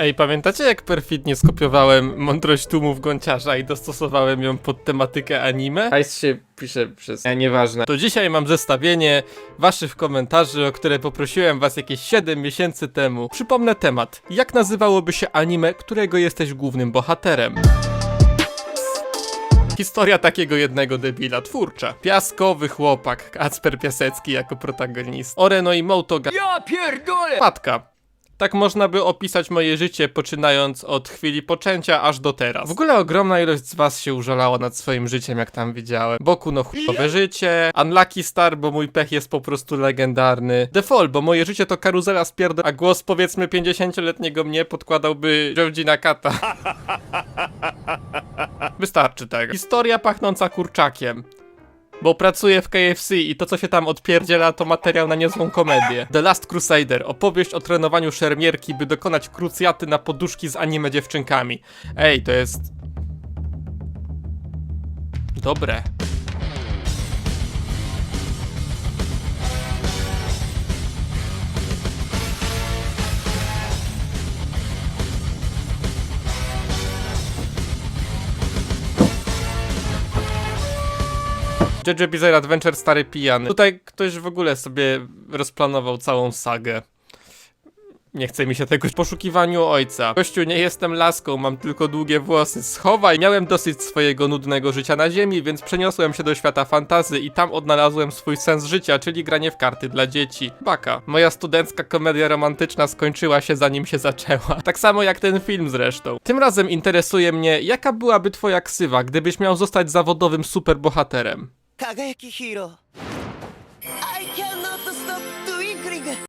Ej, pamiętacie jak perfidnie skopiowałem mądrość tłumów gąciarza i dostosowałem ją pod tematykę anime? Hajs się pisze przez... Nie, nieważne. To dzisiaj mam zestawienie waszych komentarzy, o które poprosiłem was jakieś 7 miesięcy temu. Przypomnę temat. Jak nazywałoby się anime, którego jesteś głównym bohaterem? Historia takiego jednego debila, twórcza. Piaskowy chłopak, Kacper Piasecki jako protagonista. Oreno i Moto ga- Ja pierdolę! Patka. Tak można by opisać moje życie, poczynając od chwili poczęcia aż do teraz. W ogóle ogromna ilość z was się użalała nad swoim życiem, jak tam widziałem. Boku no chujowe życie, Unlucky Star, bo mój pech jest po prostu legendarny. Fall, bo moje życie to karuzela spierdol, a głos powiedzmy 50-letniego mnie podkładałby Georgina Kata. Wystarczy tego. Historia pachnąca kurczakiem. Bo pracuję w KFC i to, co się tam odpierdziela, to materiał na niezłą komedię. The Last Crusader. Opowieść o trenowaniu szermierki, by dokonać krucjaty na poduszki z anime dziewczynkami. Ej, to jest... Dobre. JJ Bizarre Adventure Stary Pijany. Tutaj ktoś w ogóle sobie rozplanował całą sagę. Nie chce mi się tego w poszukiwaniu ojca. Kościół, nie jestem laską, mam tylko długie włosy. Schowaj! Miałem dosyć swojego nudnego życia na ziemi, więc przeniosłem się do świata fantazy i tam odnalazłem swój sens życia, czyli granie w karty dla dzieci. Baka. Moja studencka komedia romantyczna skończyła się zanim się zaczęła. Tak samo jak ten film zresztą. Tym razem interesuje mnie, jaka byłaby twoja ksywa, gdybyś miał zostać zawodowym superbohaterem? 輝きヒーロー I cannot stop twinkling